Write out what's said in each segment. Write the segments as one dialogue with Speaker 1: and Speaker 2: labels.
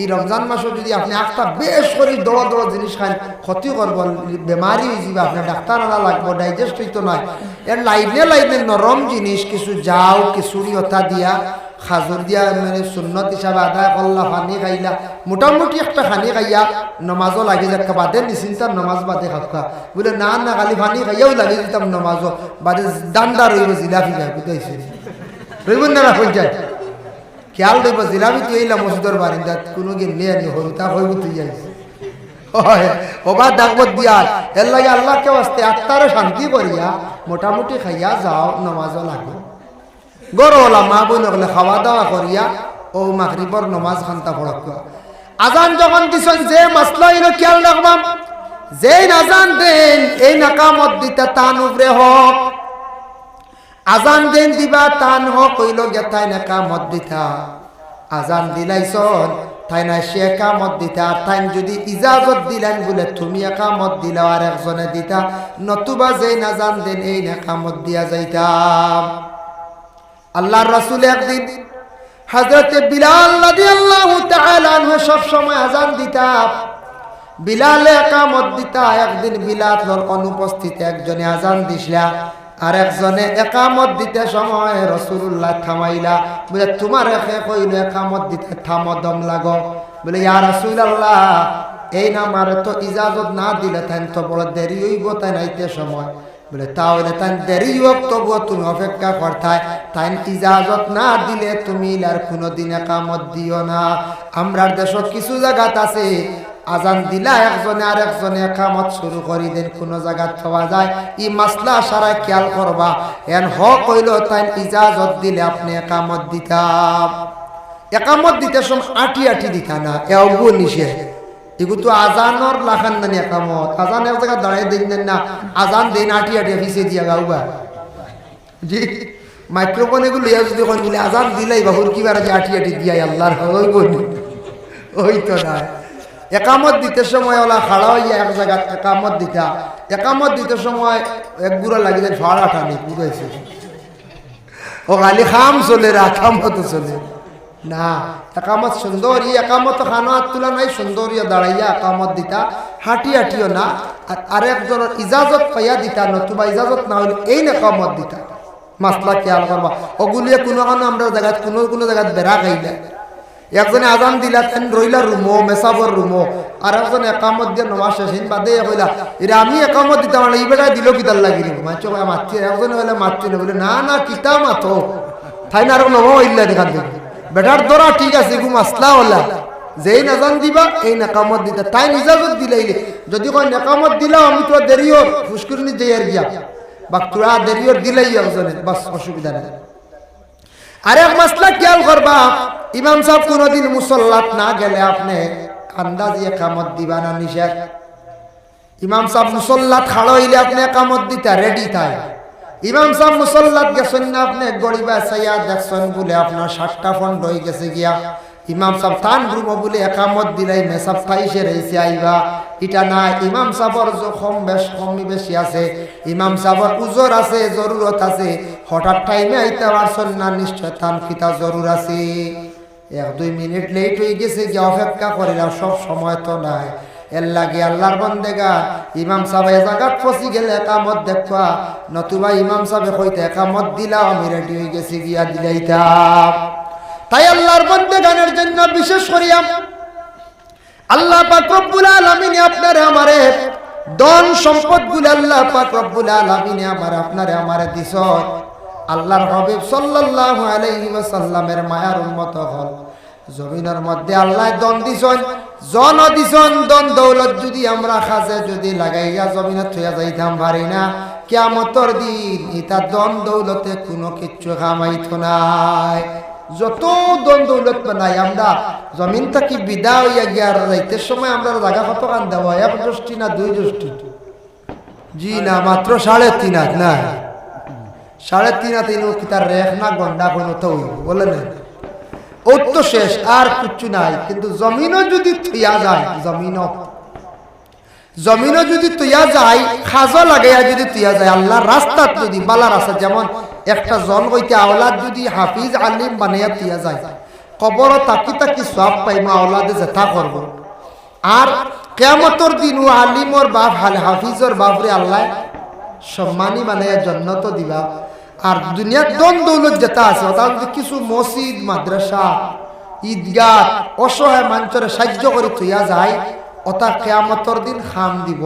Speaker 1: এই রমজান মাসে যদি আপনি একটা বেশ করে দড় দড় জিনিস খান, ক্ষতি করব, বেমারি হয়ে যাবে, আপনার ডাক্তার আনা লাগবো ডাইজেস্ট হইতো নয় এর লাইনে লাইনে নরম জিনিস, কিছু যাও কিছুরি অথা দিয়া, খাজুর দিয়া মানে সুন্নত হিসাবে আদায় করলা পানি খাইলা, মোটামুটি একটা খানি খাইয়া নমাজও লাগি যাক, বাদে নিশ্চিন্তার নমাজ বাদে খাক্কা বলে, না না, খালি পানি খাইয়াও লাগি দিতাম নমাজও, বাদে দান্দা রইব জিলাপি যায় বুঝাইছে? রইব না যায় খেয়াল রইব জিলাপি তুই এইলা মসজিদর বারিন্দাত কোনো গেলে আনি হইতা হইব তুই যাইছে ওবা দাগবত দিয়ার এর লাগে আল্লাহকে আসতে আত্মারে শান্তি করিয়া মোটামুটি খাইয়া যাও, নমাজও লাগে। গরলা মা বোন গলে খাওয়া দাওয়া করিয়া, ও মাগরিবর নমাজ খান্তা পড়ক আজান যখন দিছেন, যে মাসলা ইনো খেয়াল রাখবাম যেই নাজান দেন, এই নাকামত দিতে তান উপরে হোক। আজান দেন দিবা, তান হোক কইল গেতাই নাকামত দিতা। আজান দিলাইছন, তাই না সে একামত দিতা। আর তাই যদি ইজাজত দিলেন বলে তুমি একামত দিলা আর একজনে দিতা। নতুবা যেই না জান দেন, এই নাকামত দিয়া যাইতাম। আল্লাহর রাসূল একদিন হযরতে বিলাল তাআলা আনহু সব সময় আজান দিতা। বিলালে একামত দিতা। একদিন বিলাল অনুপস্থিত একজনে আজান দিছিলা আর একজনে একামত দিতে সময় রসুল্লাহ থামাইলা, বলে, তোমার একে কইল একামত দিতে থাম দম লাগো। বলে, ইয়া রাসূলুল্লাহ, এই নামার তো ইজাজত না দিলে তাই তো বড় দেরি হইব তাই নাইতে সময়। বলে, তাহলে তাই দেরি হোক, তবুও তুমি অপেক্ষা করতাই, তাই ইজাজত না দিলে তুমি আর কোনোদিন একামত দিও না। আমরার দেশত কিছু জায়গাত আছে আজান দিলা একজনে আর একজনে একামত শুরু করি দেন কোনো জায়গা পাওয়া যায়। ই মাসলা সারা খেয়াল করবা। এন হ কইল তাই ইজাজত দিলে আপনি একামত দিতাম একামত দিতে সময় আটি আটি দিতা না, এও নিষেধ। এগুলো তো আজানর লাখান নানি একামত। আজান এক জায়গা দাঁড়িয়ে দিন দেন না, আজান দিন আটি আটি ফিসে দিয়া গাউবা। জি, মাইক্রোফোন এগুলো ইয়া যদি বলে আজান দিলাই বাহুর কি বার আটি আটি দিয়াই আল্লাহর। বলি ওই তো না একামত দিতে সময় ওলা খাড়া হইয়া এক জায়গা একামত দিতা। একামত দিতে সময় এক বুড়া লাগিলে ভাড়া টানি ও খালি খাম চলে রা, একামত চলে। না, একামত সুন্দর ই একামত খানো হাত তোলা নাই, সুন্দর ইয়ে দাঁড়াইয়া একামত দিতা। হাঁটি হাঁটিও না, আর আরেকজনের ইজাজত পাইয়া দিতা, নতুবা ইজাজত না হইলে এই একামত দিতা। মাসলা খেয়াল করবা। ওগুলিয়ে কোনো কোনো আমরা জায়গায় কোনো কোনো জায়গায় বেড়া খাইলে একজনে আজান দিলা তেন রইলা রুমো মেসাবর রুমো আর একজনে একামত দিয়ে নমাজ শেষিন বাদে কইলা, এরা আমি একামত দিতাম না এই বেটায় দিল কিতার লাগি রে? মাছ মাতছি একজনে বলে মাতছি না বলে না না, কিতা মাতো? তাই না আর নমো ইল্লা দেখান দেখি বেটার দরা ঠিক আছে গু মাসলা হলা। যেই নাজান দিবা, এই নাকামত দিতা। তাই নিজাজত দিলাইলে যদি কয়, নাকামত দিলাও, আমি তো দেরিও ফুসকুরনি যাই গিয়া। বা তোরা দেরিও দিলাই একজনে বাস অসুবিধা নেই। আরেক মাসলা খেয়াল করবা, ইমাম সাহেব কোনোদিন মুসল্লাত না গেলে আপনি আন্দাজ একামত দিবা না নিষেধ? ইমাম সাহেব মুসল্লাত খাড়ো হইলে আপনি একামত দিতা রেডি তাই। ইমাম সাহেব মুসল্লাত গেছেন না আপনি গরিবা সাইয়া দেখছেন বলে আপনার সাতটা ফন্ড হয়ে গেছে গিয়া। ইমাম সাহেব তান রুম বলে একামত দিলাই, মেসাব তাইসে রয়েছে, আইবা। এটা না ইমাম সাহর কম বেশ কম বেশি আছে। ইমাম সাহর উজোর আছে, জরুরত আছে। হঠাৎ টাইমে আইতে পারছেন না, নিশ্চয় তান কিতা জরুর আছে। এক, দুই মিনিট লেট হয়ে গেছে যে অপেক্ষা করিলাম সব সময় তো নাই। এর লাগে আল্লাহর বন্দেগা ইমাম সাহেব এ জায়গাত ফসি গেলে একামত দেখবা। নতুবা ইমাম সাহেব কইতে, একামত দিলাম, আমি রেডি হয়ে গেছি, গিয়া দিলাইতাম। তাই আল্লাহর বন্দে গানের জন্য বিশেষ করিয়া আল্লাহ পাক রব্বুল আলামিন আপনারে আমারে ধন সম্পদগুলো আল্লাহ পাক রব্বুল আলামিন আমার আপনারে আমারে দিছ। আল্লাহর হাবিব সাল্লাল্লাহু আলাইহি ওয়াসাল্লামের মায়ার উম্মত হল। জমিনের মধ্যে আল্লাহ দন দিছন জন দিছন দন দৌলত যদি আমরা খাজে যদি লাগাইয়া জমিনে থইয়া যাইতাম পারি না, কিয়ামতর দিন ইতা দন দৌলতে কোনো কিচ্ছু কামাইত নাই। যত দন দৌলত বানাই আমরা জমিন থাকি বিদা হইয়া গিয়ার যাইতে সময় আমরা জায়গা কত কান দেওয়া এক দৃষ্টি না দুই দৃষ্টি জি না, মাত্র সাড়ে তিন হাত না? সাড়ে তিন হাত কি তার রেখ না গন্ডা কোনো তো বলে না ওর তো শেষ, আর কিচ্ছু নাই। কিন্তু জমিনও যদি থইয়া যায়, জমিনও। জমিনও যদি তুইয়া যায়, খাজা লাগাইয়া যদি তুইয়া যায় আল্লাহ রাস্তাত যদি বালা রাস্তা যেমন একটা জন হইতে আওলাদ যদি হাফিজ আলিম বানাইয়া তুইয়া যায় কবর তাকি তাকি সব পাইমা ওলাদে জেঠা করব। আর কেমতর দিন ও আলিমর বাপ হাল হাফিজর বাপরে আল্লাহ সম্মানী মানে জন্নত দিবা। আর দুনিয়ার দন দৌলত যেটা আছে যদি কিছু মসজিদ, মাদ্রাসা, ঈদগাহ, অসহায় মানুষের সাহায্য করে থইয়া যায় ওটা কেয়ামতর দিন খাম দিব।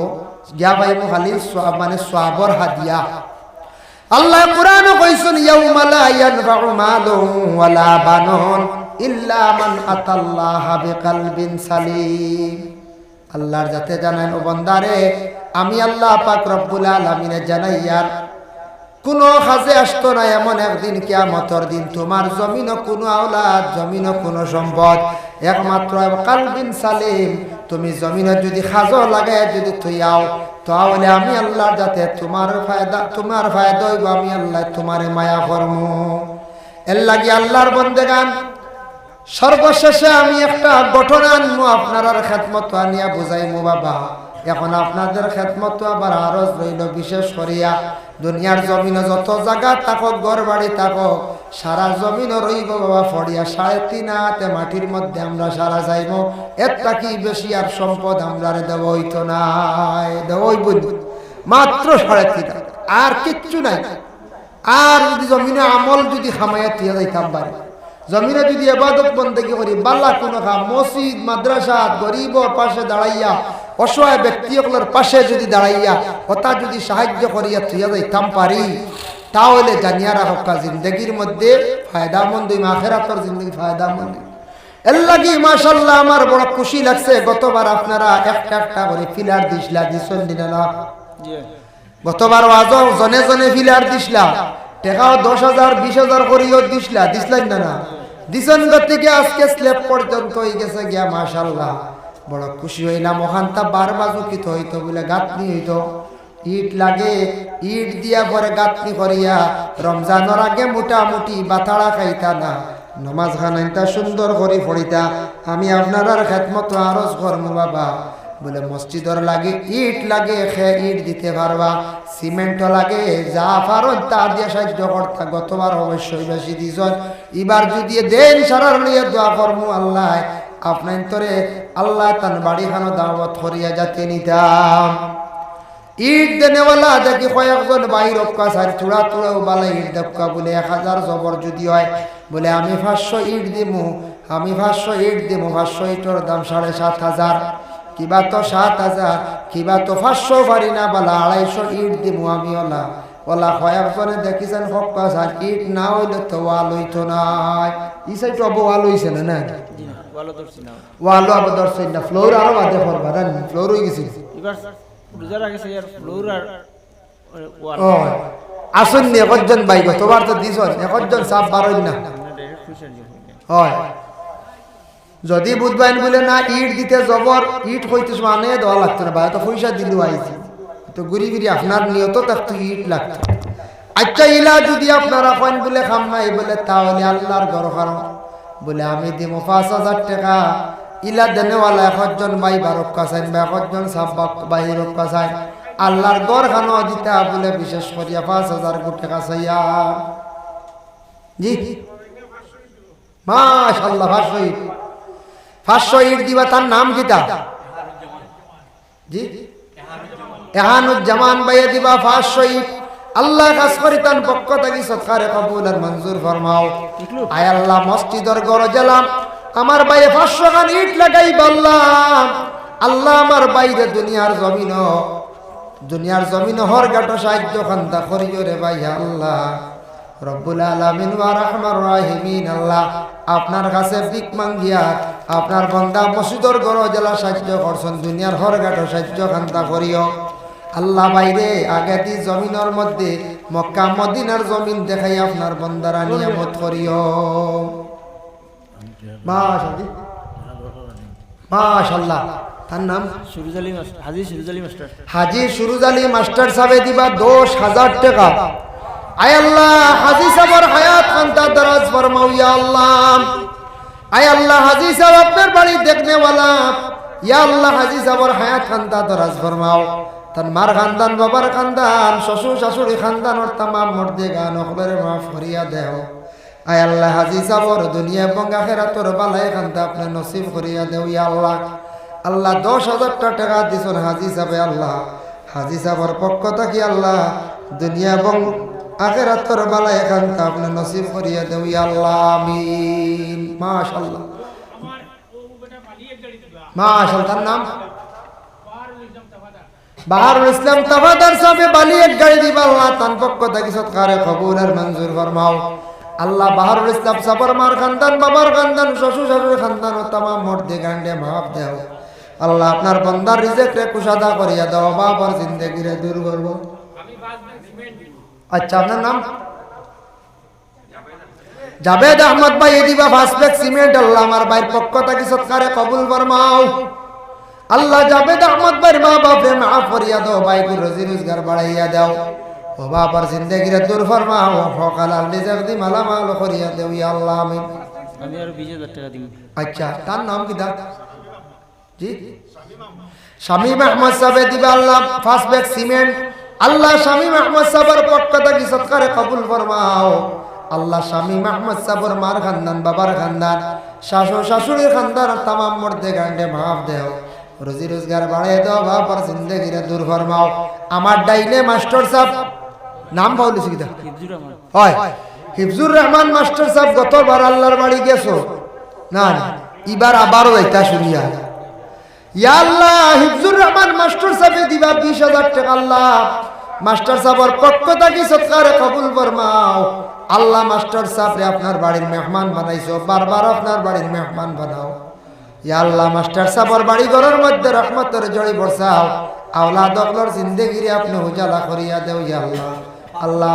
Speaker 1: গিয়া পাইব খালি মানে সোয়াবর হাদিয়া। আল্লাহ কোরআন কইছেন, ইয়াউমা লা ইয়ানফাউ মালুন ওয়ালা বানুন ইল্লা মান আতাল্লাহা বিকালবিন সালিম। আল্লাহর যাতে জানান, ও বান্দারে, আমি আল্লাহ পাক রব্বুল আলামিনে জানাইয়ার কোনো কাজে আসতো না, এমন একদিন কিয়ামতর দিন তোমার জমিনও কোনো আওলাদ, জমিনও কোনো সম্পদ, একমাত্র কালবিন সালিম। তুমি জমিনে যদি খাজো লাগায় যদি থইয়াও তাহলে আমি আল্লাহর যাতে তোমার ফায়দা তোমার ফায়দা হইব, আমি আল্লাহ তোমারে মায়া কর্ম। এর লাগি আল্লাহর বন্দেগান, সর্বশেষে আমি একটা ঘটনা আনব আপনার খেতমত আনিয়া বুঝাইমু, বাবা। এখন আপনাদের খেদমত আবার আরও রইল, বিশেষ করিয়া। দুনিয়ার জমিনে যত জায়গা থাকক ঘর বাড়ি থাকক সারা জমিন রইব বাবা, ফড়িয়া সাড়ে তিন হাতে মাটির মধ্যে আমরা সারা যাইব। এর কি বেশি আর সম্পদ আমরা দেব হইতো নাই দেব মাত্র সাড়ে তিন আর কিচ্ছু নাই। আর যদি জমিনে আমল যদি খামাইয়া তিয়া যাইতাম পারে জমিনে যদি এবাদত বন্দেগি করি, বাল্লা কোনো কাম মসজিদ, মাদ্রাসা, গরিবর পাশে দাঁড়াইয়া অসহায় ব্যক্তিগুলোর পাশে যদি দাঁড়াইয়া ওটা যদি সাহায্য করিয়া থুইয়া যাইতাম পারি তাহলে জানিয়া রাখা জিন্দগির মধ্যে ফায়দামন্দ আখেরাতর জিন্দগি ফায়দামন্দ। এর লাগি মাশাল্লাহ আমার বড় খুশি লাগছে গতবার আপনারা একটা একটা করে ফিলার দিসলা দিছন দিনা না? গতবার জনে জনে ফিলার দিসলা টেকাও দশ হাজার বিশ হাজার করিও দিসলা দিসলেন না না? দিছন থেকে আজকে স্লেপ পর্যন্ত হয়ে গেছে গিয়া মাশাল্লাহ বড় খুশি হইলাম ওখানটা বার বাজু কিত হইতো বলে গাঁথনি হইতো। ইট লাগে, ইট দিয়া পরে গাঁথনি করিয়া রমজানের আগে মোটামুটি বাতাড়া খাইতা না, নমাজ খানাইতা সুন্দর করে পড়িতা। আমি আপনার খেতমতো আরজ করমু বাবা, বলে মসজিদর লাগে ইট লাগে, খে ইট দিতে পারবা। সিমেন্ট লাগে, যা পারো তা দিয়ে সাহায্য করতা, গতবার অবশ্যই বেশি দিছ এবার যদি দেন সারার নিয়ে দোয়া করমু আল্লাহ আপনার তরে আল্লাহ তান বাড়ি খানো দাওয়াত করিয়া যাতে নিতাম। ইট দেনেওয়ালা দেখি কয়েকজন বাইর অক্কা সার চূড়া চূড়াও বালা ইট দক্কা বলে এক হাজার জবর যদি হয়, বলে আমি পাঁচশো ইট দিমু, আমি পাঁচশো ইট দিমু পাঁচশো ইটর দাম সাড়ে সাত হাজার। কিবা তো সাত হাজার, কিবা তো পাঁচশো পারি না, বলা আড়াইশো ইট দিমু আমি ওলা। ওলা কয়েকজনে দেখিছেন হক্কা সার, ইট না হইলে তো ওয়াল হইতো নাই। ই সাইড অব হইছে না না?
Speaker 2: ধরছি না।
Speaker 1: আবার দর্শন না ফ্লোর আরও বাদে পড়বা না ফ্লোর হয়ে গেছে।
Speaker 2: এবার রোজার আগে আর ফ্লোর আর
Speaker 1: আসুন নি একজন বাইক তোমার তো দিস একজন সাপ বারোই না। হয় যদি বুধবাইন বলে না ইট দিতে জবর ইট হইতে মানে দেওয়া লাগতো না ভাই তো পয়সা দিল আইছি। তো গুড়ি গুড়ি আপনার নিয়ত থাকতো ইট লাগতো। আচ্ছা ইলা যদি আপনারা কইন বলে খাম নাই বলে তাহলে আল্লাহর ঘর কারণ বলে, আমি দিব পাঁচ হাজার টাকা। ইলা দেনেওয়ালা একজন ভাই বারক কাছাইন বা একজন সাপ বাহির কাছাইন আল্লাহর গড় খানো দিতা বলে বিশেষ করিয়া পাঁচ হাজার কোটি টাকা চাইয়া। জি। মাশাল্লাহ পাঁচশো ইট পাঁচশো ইট দিবা, তার নাম কিতা? জি। এহানুজ্জামান বাইয়া দিবা পাঁচশো ইট আল্লাহ কাজ করি তার পক্ষ থাকি সৎকারে কবুল আর মঞ্জুর ফরমাও। আয় আল্লাহ, মসজিদর গড় গেলাম আমার বাইয়ে পাঁচশো খান ইট লাগাই বললাম, আল্লাহ আমার বাইরে দুনিয়ার জমিন দুনিয়ার জমিন হর গাটো সাহায্য খান্তা করিও রে ভাই আল্লাহ। রব্বুল আলামিন ওয়া রাহমার রাহিমিন, আল্লাহ আপনার কাছে ভিক মাঙ্গিয়া আপনার বন্দা মসজিদর গড় জেলা সাহায্য করছেন, দুনিয়ার হর গাটো সাহায্য খান্তা করিও। আল্লাহ বাইরে আগে দি জমিনের মধ্যে মক্কা মদিনার জমিন দেখাই আপনার বন্দারা নিয়ামত করিও। মাশাল্লাহ তার নাম?
Speaker 2: সুরুজ আলী মাস্টার হাজি সুরুজ আলী মাস্টার।
Speaker 1: হাজি সুরুজ আলী মাস্টার সাহেব দিবা দশ হাজার টাকা। আয় আল্লাহ হাজি সাহেবের হায়াত খান্তা দরাজ ফরমাও ইয়া আল্লাহ। আয় আল্লাহ হাজি সাহেব আপনার বাড়ি দেখনে वाला ইয়া আল্লাহ হাজি সাহেবের হায়াত খান্তা দরাজ ফরমাও। তার মার খানদান, বাবার খানদান, শ্বশুর শাশুড়ি খানদান ওর তামাম মর্দে গান ওখলের মাফ করিয়া দেও। আয় আল্লাহ, হাজি সাবর, দুনিয়া এবং আখেরাতর বালাই খান্তা আপনি নসিব করিয়া দেও, ইয়া আল্লাহ। আল্লাহ, দশ হাজারটা টাকা দিছেন হাজি সাবে আল্লাহ। হাজি সাবর পক্ষ থাকি আল্লাহ, দুনিয়া বং এবং আখেরাতর বালাই খান্তা আপনি নসিব করিয়া দেও, ইয়া আল্লাহ, আমিন। মাশাআল্লাহ। মাশাআল্লাহ, তার নাম? বাহারুল ইসলাম তাফাদার সাহেব বালি এক গাড়ি দিবা আল্লাহ তান পক্ষ থাকি সৎকারে কবুল আর মঞ্জুর ফরমাও। আল্লাহ বাহারুল ইসলাম সাবর মার খানদান, বাবার খানদান, শ্বশুর শাশুড়ি খানদান ও তাম মর্দে গান্ডে মাফ দেও। আল্লাহ, আপনার বন্দার রিজেক রে কুশাদা করিয়া দাও, বাবার জিন্দগি দূর করব। আচ্ছা আপনার নাম? জাবেদ আহমদ ভাই এ দিবা ফাসবেক সিমেন্ট আল্লাহ আমার ভাইয়ের পক্ষ থাকি সৎকারে কবুল ফরমাও। আল্লাহ জাবেদ আহমদ ভাইয়ের মা বাপরে মাফ করিয়া দাও ভাই রোজি রোজগার বাড়াইয়া দাও। ও বাবার জিন্দগিরে দূর ফরমাও সকাল আল রিজাক দি মালামাল করিয়া দেও ইয়া আল্লাহ আমিন।
Speaker 2: আমি আর বিশ হাজার টাকা দিন
Speaker 1: আচ্ছা তার নাম কি দা জি? শামীম আহমদ সাহেব দিবা আল্লাহ ফার্স্ট ব্যাগ সিমেন্ট। আল্লাহ শামীম আহমদ সাহেবের পক্ষ থেকে সৎকারে কবুল ফরমাও। আল্লাহ শামীম আহমদ সাহেবের মার খানদান বাবার খানদান। শাশুড় শাশুড়ির খানদান তামাম মর্দে গান্ডে মাফ দেও। রোজি রোজগার বাড়িয়ে দাও বাবার জিন্দগিরে দূর ফরমাও। আমার ডাইনে মাস্টার সাহেব নাম পাউলিছি কিতা?
Speaker 2: হিফজুর রহমান।
Speaker 1: হয়। হিফজুর রহমান মাস্টার সাহেব গতবার আল্লাহর বাড়ি গেছো? না না, এবার আবারও যাইতা শুনিয়া। ইয়া আল্লাহ হিফজুর রহমান মাস্টার সাহেবে দিবা বিশ হাজার টাকা আল্লাহ। মাস্টার সাহেবের পক্ষ থাকি সৎকারে কবুল ফরমাও। আল্লাহ মাস্টার সাহেবরে আপনার বাড়ির মেহমান বানাইছো বারবার আপনার বাড়ির মেহমান বানাও। আল্লাহ মাস্টার সাহেবের বাড়ি ঘরের মধ্যে রহমতের জড়ি বর্ষাও। আওলাদ অকলর জিন্দেগিরি আপনি উজালা করিয়া দেও ইয়া আল্লাহ।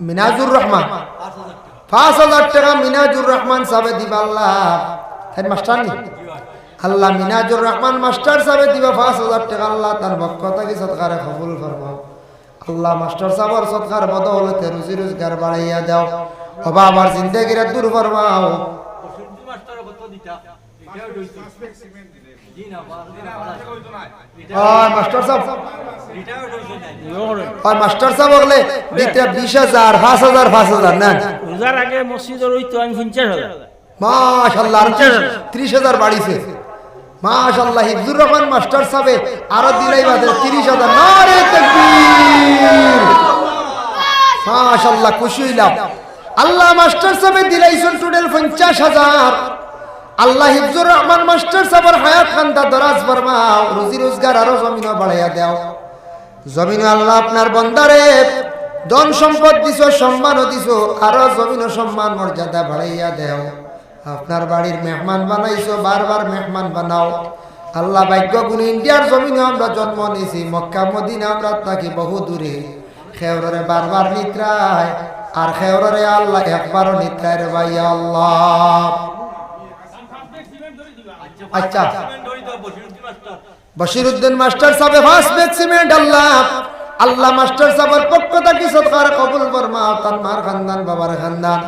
Speaker 1: মিনাজুর রহমান। পাঁচ হাজার টাকা। মিনাজুর রহমান সাহেব দিবা আল্লাহ। মাস্টার নি? আল্লাহ মিনাজুর রহমান মাস্টার সাহেব দিবা পাঁচ হাজার টাকা। আল্লাহ তার পক্ষ থেকে সৎকারে কবুল ফরমাও। আল্লাহ মাস্টার সাহেবের সৎকার বদৌলতে রুজি রোজগার বাড়াইয়া দাও। অবা আমার জিন্দগিরে দূর ফরমাও। হয় মাস্টার সাহেব। মাস্টার সাহেব বলে দিতে বিশ হাজার পাঁচ হাজার পাঁচ হাজার নেন।
Speaker 2: রোজার আগে মসজিদের ওই তো আমি পঞ্চাশ হাজার।
Speaker 1: মাশাল্লাহ ত্রিশ হাজার। বাড়িছে। মাশাল্লাহ হিফজুর রহমান মাস্টার সাহেব আরও দিলাই বাদে তিরিশ হাজার। নারে তাকবীর! মাশাল্লাহ খুশি হইলাম। আল্লাহ মাস্টার সাহেব দিলাইছেন টোটাল পঞ্চাশ হাজার। আল্লাহ হিফজুর রহমান মাস্টার সাহেবের হায়াত খান্তা দরাজ ফরমাও, রুজি রোজগার আরও জমিন বাড়াইয়া দেও। জমিন আল্লাহ আপনার বন্দারে, ধন সম্পদ দিছ, সম্মানও দিছ, আরও জমিন সম্মান মর্যাদা বাড়াইয়া দেও। আপনার বাড়ির মেহমান বানাইছো, বারবার মেহমান বানাও। আল্লাহ ভাগ্য গুণ ইন্ডিয়ার জমিনে আমরা জন্ম নিয়েছি, মক্কা, মদিনা, আমরা থাকি বহু দূরে। খেওরে বারবার নিদ্রায় আর খেওরে আল্লাহ একবারও নিদ্রায় রে ভাই, আল্লাহ। আচ্ছা। বশিরউদ্দিন মাস্টার সাহেব বেক সিমেন্ট আল্লাহ। আল্লাহ মাস্টার সাহেবের পক্ষ থেকে সৎকার কবুল ফরমা, তার মার খানদান, বাবার খানদান।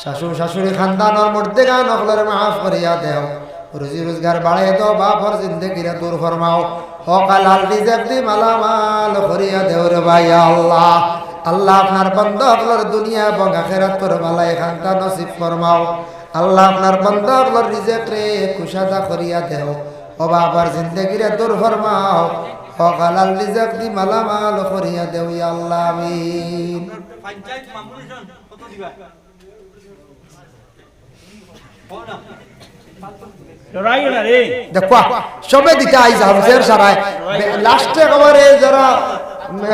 Speaker 1: শাশুড়, শাশুড়ি খানদান আর মধ্যে গান অকলের মাফ করিয়া দেও। রুজি রোজগার বাড়াই দাও, বাপর জিন্দগিরে দূর ফরমাও। হকাল আল রিজেক দি মালামাল করিয়া দেও রে ভাই, আল্লাহ। আল্লাহ আপনার বন্ধ অকলের দুনিয়া এবং আখেরাত তোর মালাই খানটা নসিব ফরমাও। আল্লাহ আপনার বন্ধ অকলের রিজেক রে কুশাদা করিয়া দেও। ও বাবার জিন্দগিরে দূর ফরমাও। হকালাল রিজাক দি মালামাল করিয়া দেও ইয়া আল্লাহ আমিন। দেখো সবে দিতে আইজ হামসের সারায়। লাস্টে একেবারে যারা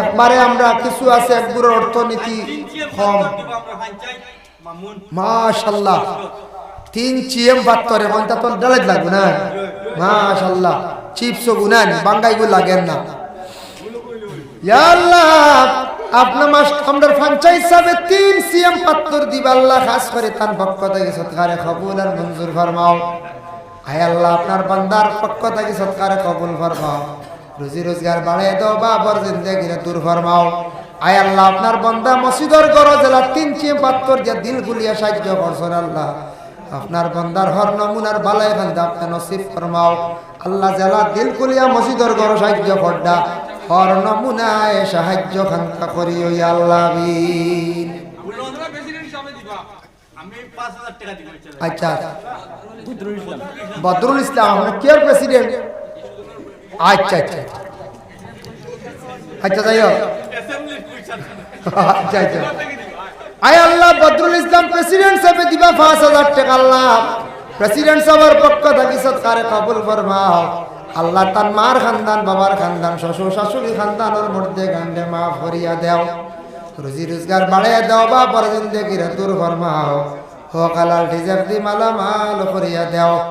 Speaker 1: একবারে আমরা কিছু আছে একগুলো অর্থনীতি কম। মাশাল্লাহ তিন চিএম পাত্তরে কোনটা তোর ডালাইত লাগবে না? মাশাল্লাহ চিপস গুনান বাঙ্গাই গু লাগেন না। আল্লাহ আপনার মাস আমরা পঞ্চায়েত সাহেব তিন সিএম পাত্তর দিবা আল্লাহ খাস করে, তার পক্ষ থেকে সৎকারে কবুল আর মঞ্জুর ফরমাও। আয় আল্লাহ, আপনার বান্দার পক্ষ থেকে সৎকারে কবুল ফরমাও। রুজি রোজগার বাড়িয়ে দাও বাবর জিন্দগিরে দূর ফরমাও। আয় আল্লাহ, আপনার বন্দা মসজিদর গড় জেলা তিন চিয়ে পাত্তর যে দিল গুলিয়া সাহায্য করছেন আল্লাহ। আপনার বন্দার হর নমুনার বালাই বান্দা আপনি নসিব ফরমাও। আল্লাহ জেলা দিল কুলিয়া মসজিদর গড় সাহায্য করডা। হর নমুনায় সাহায্য খান্তা করিও ইয়া আল্লাহ আচ্ছা
Speaker 2: বদরুল ইসলাম
Speaker 1: আপনার কেয়ার প্রেসিডেন্ট? আচ্ছা আচ্ছা আচ্ছা। যাই হোক। আচ্ছা আচ্ছা। আয় আল্লাহ, বদরুল ইসলাম প্রেসিডেন্ট সাহেবে দিবা পাঁচ হাজার টাকা, আল্লাহ। প্রেসিডেন্ট সাহেবের পক্ষ থাকি সৎকারে কবুল ফরমাও আল্লাহ তার মার খানদান, বাবার খানদান, শ্বশুর, শাশুড়ি খানদানের মধ্যে গান্ডে মা ফরিয়া দেও। রুজি রোজগার বাড়াইয়া দেও, বা পর জিন্দগির দূর ফরমাও। হোক আলাল ঠিজার দি মালা মাল ফরিয়া দেও।